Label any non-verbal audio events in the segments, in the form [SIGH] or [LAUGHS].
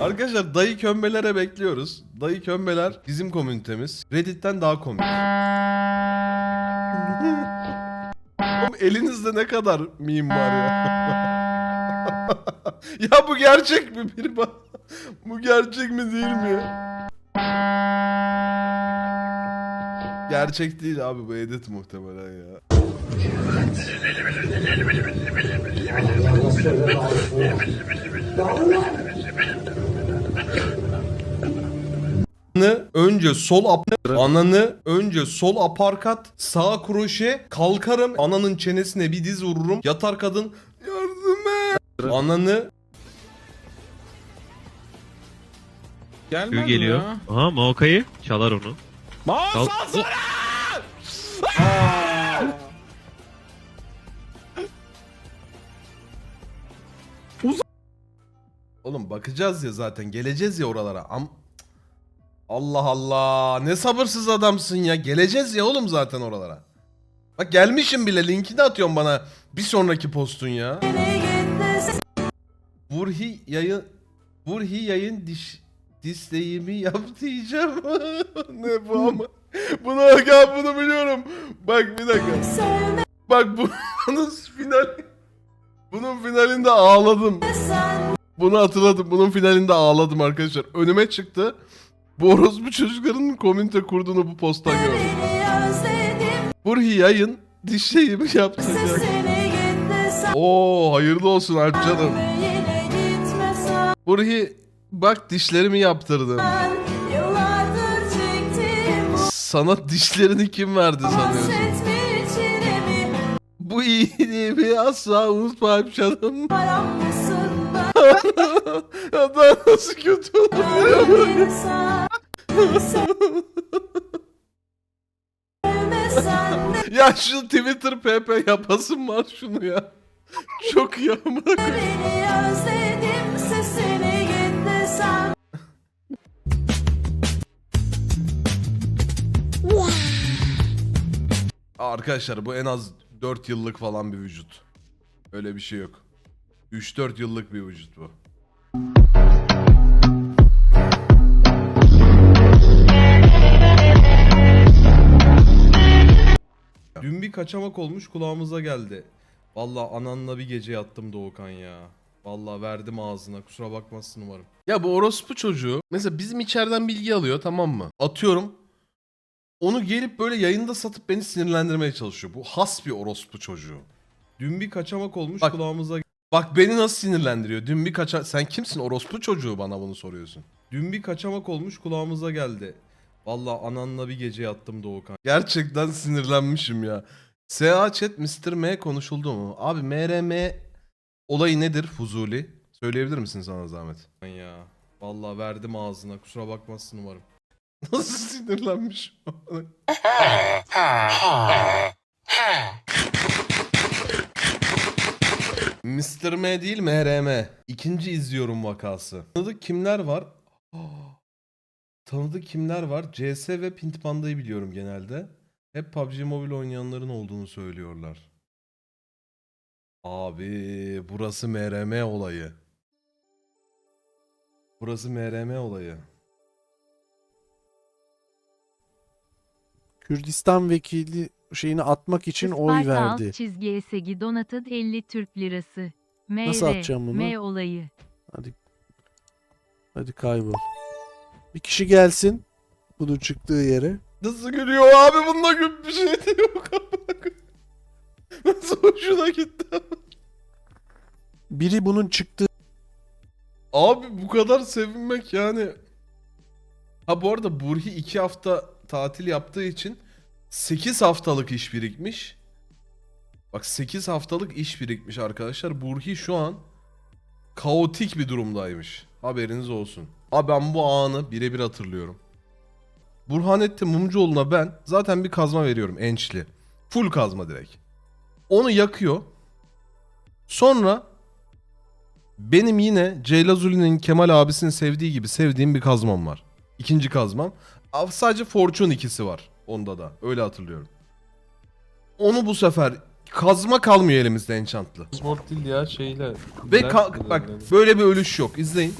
Arkadaşlar dayı kömbelere bekliyoruz. Dayı kömbeler bizim komünitemiz. Reddit'ten daha komik. [LAUGHS] Oğlum elinizde ne kadar meme var ya. [LAUGHS] ya bu gerçek mi bir bak. Bu gerçek mi değil mi ya? Gerçek değil abi bu edit muhtemelen ya. Önce sol ap ananı önce sol aparkat sağ kroşe kalkarım ananın çenesine bir diz vururum yatar kadın yardım et ananı Gelmez Q geliyor. ya. Aha Maokai'yi çalar onu. Mouse Kalk- alsana! Oğlum bakacağız ya zaten geleceğiz ya oralara am Allah Allah ne sabırsız adamsın ya geleceğiz ya oğlum zaten oralara Bak gelmişim bile linkini atıyorum bana bir sonraki postun ya Burhi yayın Burhi yayın diş disteğimi yap diyeceğim. [LAUGHS] ne bu ama? Bunu ya bunu biliyorum. Bak bir dakika. Bak bu [LAUGHS] bunun final bunun finalinde ağladım. Bunu hatırladım. Bunun finalinde ağladım arkadaşlar. Önüme çıktı. Bu orospu çocukların komünite kurduğunu bu posttan gördüm. Burhi yayın dişeğimi yaptıracak. Oo hayırlı olsun Alp canım. Burhi bak dişlerimi yaptırdım. Sana dişlerini kim verdi sanıyorsun? Bu iyiliğimi asla unutmam canım. [LAUGHS] ya daha nasıl kötü olur Ya şu Twitter PP yapasın var şunu ya. Çok iyi koyayım. Arkadaşlar bu en az 4 yıllık falan bir vücut. Öyle bir şey yok. 3-4 yıllık bir vücut bu. Dün bir kaçamak olmuş kulağımıza geldi. Vallahi ananla bir gece yattım Doğukan ya. Vallahi verdim ağzına kusura bakmazsın umarım. Ya bu orospu çocuğu mesela bizim içeriden bilgi alıyor tamam mı? Atıyorum. Onu gelip böyle yayında satıp beni sinirlendirmeye çalışıyor. Bu has bir orospu çocuğu. Dün bir kaçamak olmuş Bak- kulağımıza... Bak beni nasıl sinirlendiriyor? Dün bir kaça... Sen kimsin orospu çocuğu bana bunu soruyorsun. Dün bir kaçamak olmuş kulağımıza geldi. Vallahi ananla bir gece yattım Doğukan. Gerçekten sinirlenmişim ya. SA chat Mr. M konuşuldu mu? Abi MRM olayı nedir Fuzuli? Söyleyebilir misin sana zahmet? Ya vallahi verdim ağzına kusura bakmazsın umarım. [LAUGHS] Nasıl sinirlenmiş? Mr. M değil MRM. İkinci izliyorum vakası. Tanıdık kimler var? [GASPS] Tanıdık kimler var? CS ve Pint Panda'yı biliyorum genelde. Hep PUBG Mobile oynayanların olduğunu söylüyorlar. Abi burası MRM olayı. Burası MRM olayı. Kürdistan vekili şeyini atmak için oy Isparta alt verdi. çizgi esegi donated 50 Türk lirası. M Nasıl atacağım bunu? M olayı. Hadi. Hadi kaybol. Bir kişi gelsin. Bunun çıktığı yere. Nasıl gülüyor abi bunda gül bir şey de yok. [LAUGHS] Nasıl hoşuna gitti? Biri bunun çıktığı Abi bu kadar sevinmek yani. Ha bu arada Burhi 2 hafta tatil yaptığı için 8 haftalık iş birikmiş. Bak 8 haftalık iş birikmiş arkadaşlar. Burhi şu an kaotik bir durumdaymış. Haberiniz olsun. Abi ben bu anı birebir hatırlıyorum. Burhanettin Mumcuoğlu'na ben zaten bir kazma veriyorum ençli. Full kazma direkt. Onu yakıyor. Sonra benim yine Ceylazuli'nin Kemal abisinin sevdiği gibi sevdiğim bir kazmam var. İkinci kazmam. Sadece Fortune ikisi var onda da. Öyle hatırlıyorum. Onu bu sefer kazma kalmıyor elimizde enchantlı. Sport değil ya şeyle. Ve ka- bak böyle bir ölüş yok. İzleyin.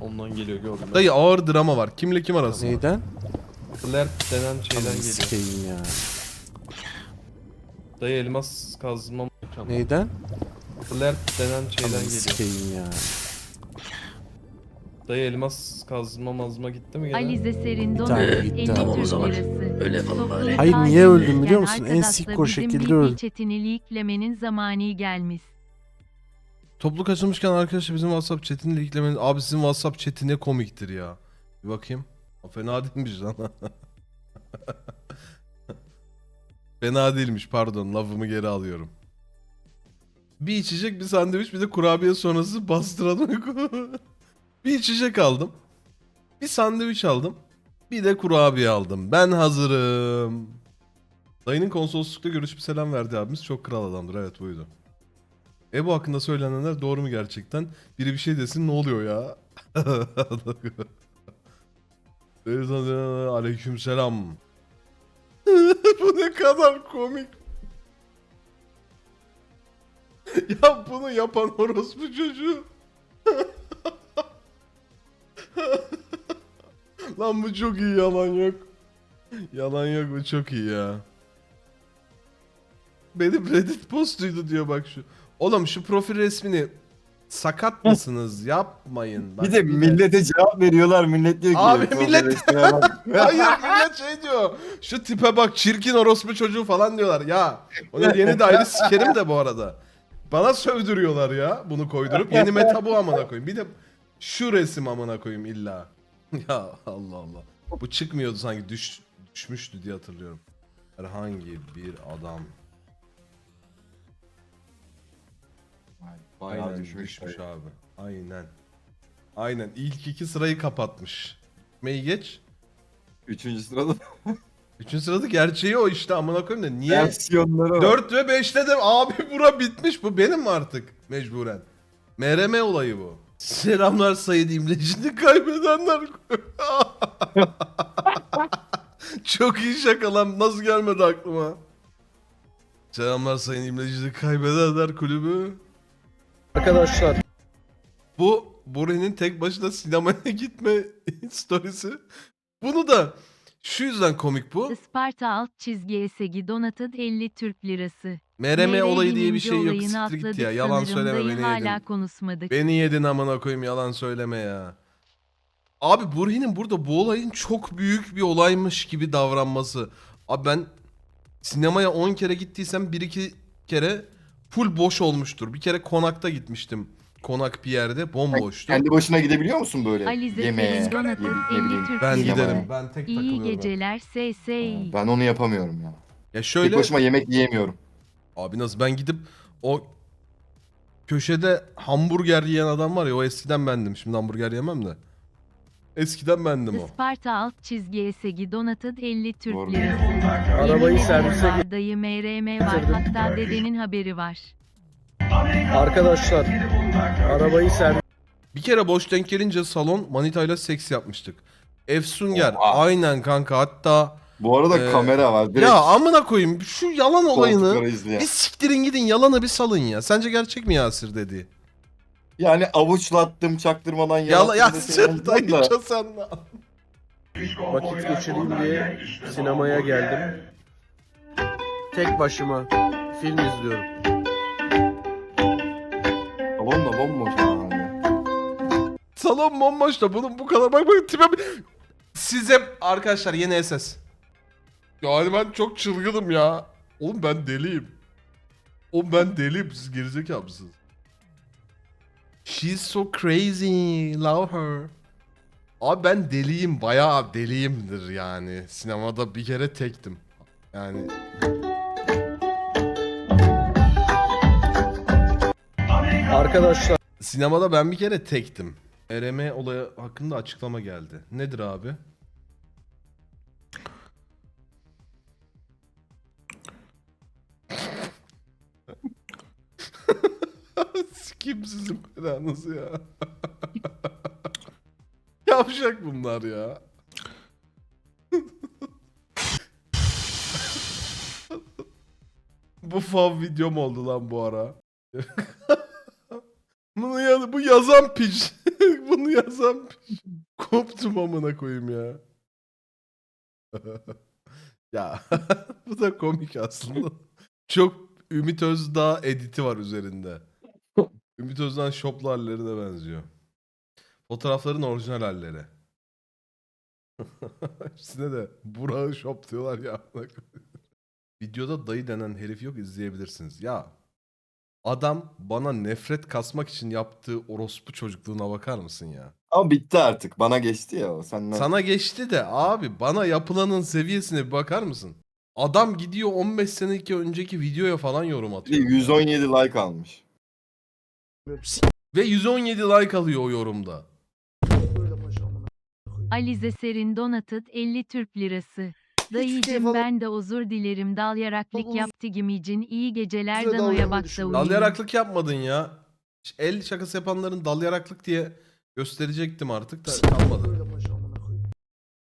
Ondan geliyor gördüm. ben. Dayı ağır drama var. Kimle kim arasında? Neyden? Flirt denen şeyden geliyor. Sikeyim ya. Dayı elmas kazmam. Neyden? Flirt denen şeyden geliyor. Sikeyim ya. Dayı elmas kazma mazma gitti mi gene? Alize Serin gitti. 50 Tamam, o Türk zaman. lirası. Öyle yapalım bari. Topluluk Hayır, niye halinde öldüm biliyor musun? En arkadaşlar sikko bizim şekilde BP öldüm. chatini leaklemenin zamanı gelmiş. Topluluk açılmışken arkadaşlar bizim WhatsApp chatini linklemeniz... Abi sizin WhatsApp chati ne komiktir ya. Bir bakayım. O fena [LAUGHS] değilmiş lan. [LAUGHS] fena değilmiş pardon lafımı geri alıyorum. Bir içecek bir sandviç bir de kurabiye sonrası bastıralım. [LAUGHS] bir içecek aldım. Bir sandviç aldım. Bir de kurabiye aldım. Ben hazırım. Dayının konsoloslukta görüşüp selam verdi abimiz. Çok kral adamdır. Evet buydu. Ebu hakkında söylenenler doğru mu gerçekten? Biri bir şey desin ne oluyor ya? [LAUGHS] Aleyküm selam. [LAUGHS] Bu ne kadar komik. [LAUGHS] ya bunu yapan orospu çocuğu. Lan bu çok iyi yalan yok. Yalan yok bu çok iyi ya. Benim Reddit postuydu diyor bak şu. Oğlum şu profil resmini sakat mısınız? Yapmayın. Bak, Bir de millete cevap veriyorlar. Millet diyor ki. Abi "Profil millet- resmine bak." [LAUGHS] Hayır millet şey diyor. Şu tipe bak çirkin orospu çocuğu falan diyorlar. Ya onu yeni de ayrı sikerim de bu arada. Bana sövdürüyorlar ya bunu koydurup. Yeni meta bu amına koyayım. Bir de şu resim amına koyayım illa. [LAUGHS] ya Allah Allah. Bu çıkmıyordu sanki düş, düşmüştü diye hatırlıyorum. Herhangi bir adam Bayağı Aynen düşmüş. düşmüş abi. Aynen. Aynen. İlk iki sırayı kapatmış. Meyi geç. Üçüncü sırada [LAUGHS] Üçüncü sırada gerçeği o işte amına koyayım da niye? versiyonları var. 4 ve 5'te de abi bura bitmiş bu benim artık mecburen? MRM olayı bu. Selamlar Sayın İmlecini kaybedenler. [LAUGHS] Çok iyi şaka lan nasıl gelmedi aklıma? Selamlar Sayın İmlecini kaybedenler kulübü. Arkadaşlar. Bu Bori'nin tek başına sinemaya [LAUGHS] gitme storiesi. Bunu da şu yüzden komik bu. Isparta alt çizgi esegi Donat'ın 50 Türk lirası. MRM olayı diye bir şey yok. Siktir git ya. Yalan söyleme beni hala yedin. konuşmadık. Beni yedin amına koyayım yalan söyleme ya. Abi Burhi'nin burada bu olayın çok büyük bir olaymış gibi davranması. Abi ben sinemaya 10 kere gittiysem 1-2 kere full boş olmuştur. Bir kere konakta gitmiştim. Konak bir yerde bomboştu. Kendi başına gidebiliyor musun böyle Alize yemeğe? Donat'ın ne 50 bileyim. Türk Ben lirası. giderim. Ben tek İyi takılıyorum. geceler Sey Ben onu yapamıyorum ya. Ya Tek şöyle başıma yemek yiyemiyorum. Abi nasıl ben gidip o köşede hamburger yiyen adam var ya o eskiden bendim. Şimdi hamburger yemem de. Eskiden bendim o. Isparta alt çizgi esegi Donat'ın 50 Türk Doğru. lirası. Arabayı Yeni servise var, Dayı MRM var hatta dedenin haberi var. Arkadaşlar. Arabayı servis. Bir kere boş denk gelince salon manitayla seks yapmıştık. Efsunger Oha. aynen kanka hatta Bu arada Ee, kamera var. Direkt ya amına koyayım şu yalan olayını bir siktirin gidin yalanı bir salın ya. Sence gerçek mi Yasir dedi? Yani avuçlattım çaktırmadan Yala yalattım deseydim Yasir dayı da. sen. Vakit geçireyim diye sinemaya geldim. Tek başıma film izliyorum. Salon da bomboş yani. Salon bomboş da bunun bu kadar bak bak tipe Size arkadaşlar yeni SS. Yani ben çok çılgınım ya. Oğlum ben deliyim. Oğlum ben deliyim siz gerizekalı mısınız? She's so crazy. Love her. Abi ben deliyim. Bayağı deliyimdir yani. Sinemada bir kere tektim. Yani Arkadaşlar. sinemada ben bir kere tektim. RM olayı hakkında açıklama geldi. Nedir abi? Sikim sizin belanızı ya. [LAUGHS] Yavşak bunlar ya. [LAUGHS] bu fav videom oldu lan bu ara. [LAUGHS] Bunu ya, bu yazan piç. Bunu yazan koptum amına koyayım ya. ya bu da komik aslında. Çok Ümit Özdağ editi var üzerinde. Ümit Özdağ'ın şoplu hallerine benziyor. Fotoğrafların orijinal halleri. [LAUGHS] Hepsine de Burak'ı şop diyorlar ya. [LAUGHS] Videoda dayı denen herif yok izleyebilirsiniz. Ya adam bana nefret kasmak için yaptığı orospu çocukluğuna bakar mısın ya? Ama bitti artık. Bana geçti ya o. Senden... Sana geçti de abi bana yapılanın seviyesine bir bakar mısın? Adam gidiyor 15 seneki önceki videoya falan yorum de atıyor. 117 like almış. Ve 117 like alıyor o yorumda. Alize Serin Donated 50 Türk Lirası. Dayıcım falan- ben de özür dilerim dal yaraklık Baba, yaptı gimicin iyi geceler danoya bak da geçiyorum. Dal uyuyun. yaraklık yapmadın ya. El şakası yapanların dal yaraklık diye gösterecektim artık da kalmadı.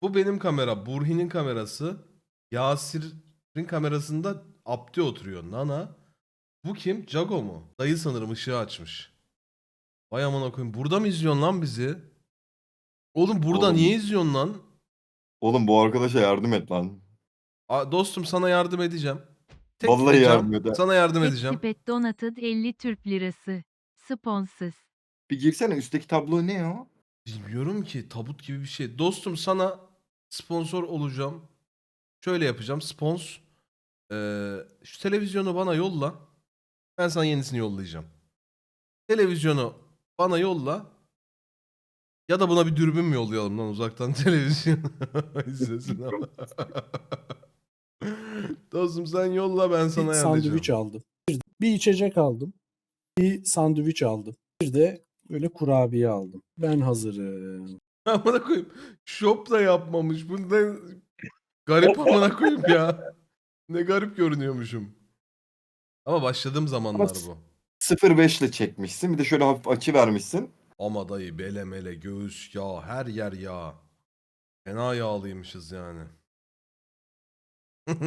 Bu benim kamera. Burhi'nin kamerası. Yasir'in kamerasında Abdi oturuyor. Nana. Bu kim? Jago mu? Dayı sanırım ışığı açmış. Vay amına koyayım. Burada mı izliyorsun lan bizi? Oğlum burada Oğlum. niye izliyorsun lan? Oğlum bu arkadaşa yardım et lan. Aa, dostum sana yardım edeceğim. Tek Vallahi ricam, yardım eder. Sana yardım edeceğim. Tipet Donated 50 Türk Lirası. Sponsız. Bir girsene üstteki tablo ne o? Bilmiyorum ki tabut gibi bir şey. Dostum sana sponsor olacağım. Şöyle yapacağım. Spons. Ee, şu televizyonu bana yolla. Ben sana yenisini yollayacağım. Televizyonu bana yolla. Ya da buna bir dürbün mü yollayalım lan uzaktan [LAUGHS] televizyon izlesin ama. [LAUGHS] Dostum sen yolla ben sana bir sandviç aldım. Bir, bir içecek aldım. Bir sandviç aldım. Bir de böyle kurabiye aldım. Ben hazırım. [LAUGHS] Amına koyayım. Shop da yapmamış. Bu ne garip amına koyayım ya. Ne garip görünüyormuşum. Ama başladığım zamanlar bu. 0.5 ile çekmişsin. Bir de şöyle hafif açı vermişsin. Ama dayı bele mele göğüs yağ her yer yağ. Fena yağlıymışız yani. [LAUGHS]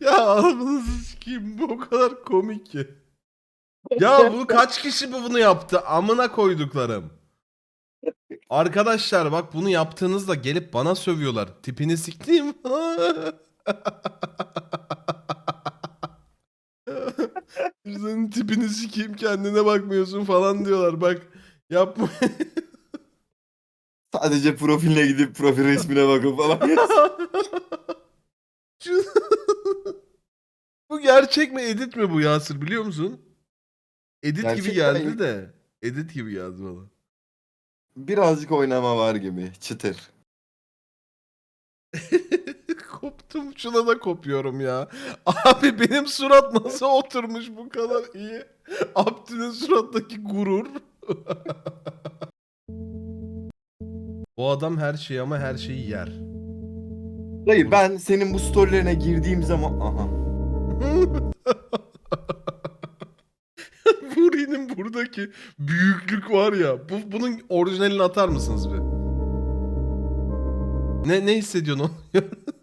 ya ağzınızı sikeyim bu o kadar komik ki. Ya bu kaç kişi bu bunu yaptı? Amına koyduklarım. Arkadaşlar bak bunu yaptığınızda gelip bana sövüyorlar. Tipini siktiğim. [LAUGHS] [LAUGHS] Senin tipini sikeyim kendine bakmıyorsun falan diyorlar. Bak yapma. [LAUGHS] Sadece profiline gidip profil resmine bakıp falan. [LAUGHS] Bu gerçek mi edit mi bu Yasir biliyor musun? Edit gibi Gerçek geldi değil. de. Edit gibi geldi bana. Birazcık oynama var gibi. Çıtır. Koptum şuna da kopuyorum ya. Abi benim surat nasıl oturmuş bu kadar iyi? Abdü'nün surattaki gurur. [LAUGHS] bu adam her şeyi ama her şeyi yer. Dayı ben senin bu storylerine girdiğim zaman... Aha. [LAUGHS] Furi'nin buradaki büyüklük var ya. Bu, bunun orijinalini atar mısınız bir? Ne ne hissediyorsun? [LAUGHS]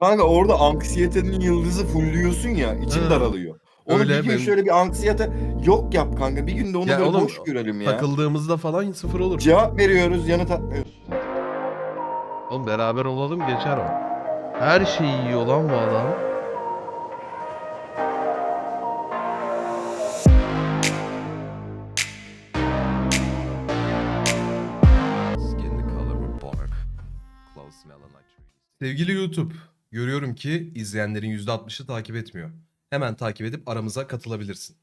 Kanka orada anksiyetenin yıldızı fullüyorsun ya. içim Hı. daralıyor. Onu Öyle, bir gün benim- şöyle bir anksiyete yok yap kanka. Bir günde onu Ya böyle oğlum, boş görelim ya. Takıldığımızda falan sıfır olur. Cevap veriyoruz yanıt atmıyoruz. Oğlum beraber olalım geçer o. Her şeyi yiyor lan bu adam. Sevgili YouTube, görüyorum ki izleyenlerin %60'ı takip etmiyor. Hemen takip edip aramıza katılabilirsin.